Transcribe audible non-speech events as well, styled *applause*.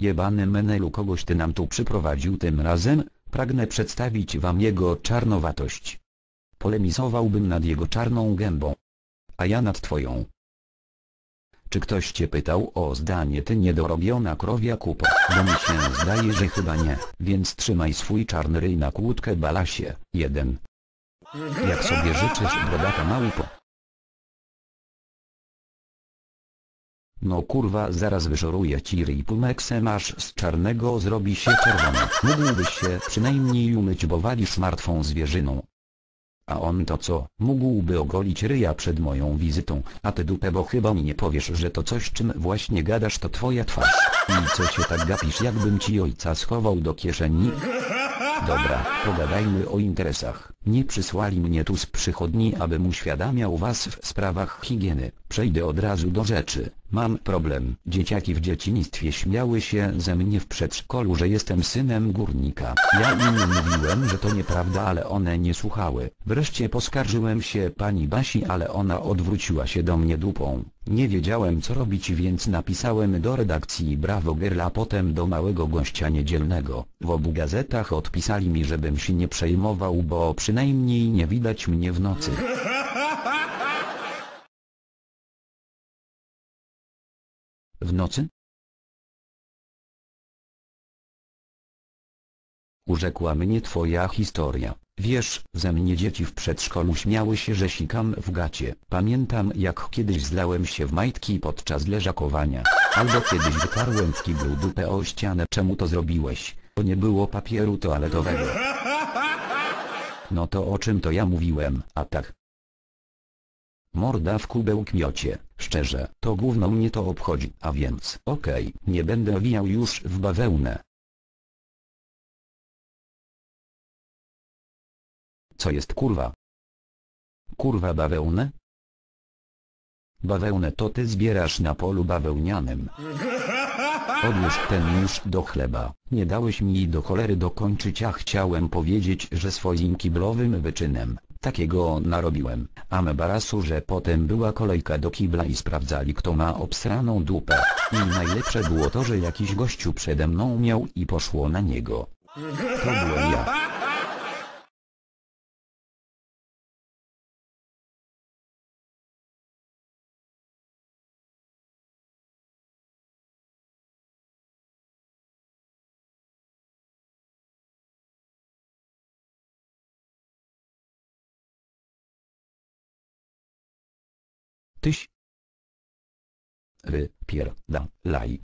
jebany menelu kogoś ty nam tu przyprowadził tym razem, pragnę przedstawić wam jego czarnowatość. Polemizowałbym nad jego czarną gębą. A ja nad twoją. Czy ktoś cię pytał o zdanie ty niedorobiona krowia kupo? Bo mi się zdaje, że chyba nie, więc trzymaj swój czarny ryj na kłódkę balasie. 1. Jak sobie życzysz brodata małpo? No kurwa zaraz wyszoruję ci ryj pumeksem aż z czarnego zrobi się czerwony. Mógłbyś się przynajmniej umyć bo walisz martwą zwierzyną. A on to co, mógłby ogolić ryja przed moją wizytą, a ty dupę bo chyba mi nie powiesz, że to coś czym właśnie gadasz to twoja twarz. I co się tak gapisz jakbym ci ojca schował do kieszeni? Dobra, pogadajmy o interesach. Nie przysłali mnie tu z przychodni, abym uświadamiał was w sprawach higieny. Przejdę od razu do rzeczy. Mam problem. Dzieciaki w dzieciństwie śmiały się ze mnie w przedszkolu, że jestem synem górnika. Ja im mówiłem, że to nieprawda, ale one nie słuchały. Wreszcie poskarżyłem się pani Basi, ale ona odwróciła się do mnie dupą. Nie wiedziałem co robić więc napisałem do redakcji Bravo Girl a potem do małego gościa niedzielnego. W obu gazetach odpisali mi żebym się nie przejmował bo przynajmniej nie widać mnie w nocy. W nocy? Urzekła mnie twoja historia. Wiesz, ze mnie dzieci w przedszkolu śmiały się, że sikam w gacie. Pamiętam jak kiedyś zlałem się w majtki podczas leżakowania. Albo kiedyś wytarłem w kiblu dupę o ścianę. Czemu to zrobiłeś? Bo nie było papieru toaletowego. No to o czym to ja mówiłem, a tak. Morda w kubeł kmiocie, szczerze, to gówno mnie to obchodzi, a więc, okej, nie będę owijał już w bawełnę. Co jest kurwa? Kurwa bawełnę? Bawełnę to ty zbierasz na polu bawełnianym. *laughs* Odłóż ten nóż do chleba. Nie dałeś mi do cholery dokończyć a chciałem powiedzieć, że swoim kiblowym wyczynem, takiego narobiłem, a mebarasu, że potem była kolejka do kibla i sprawdzali kto ma obsraną dupę. I najlepsze było to, że jakiś gościu przede mną miał i poszło na niego. To byłem ja. Tyś. Ry, pier, da, laj.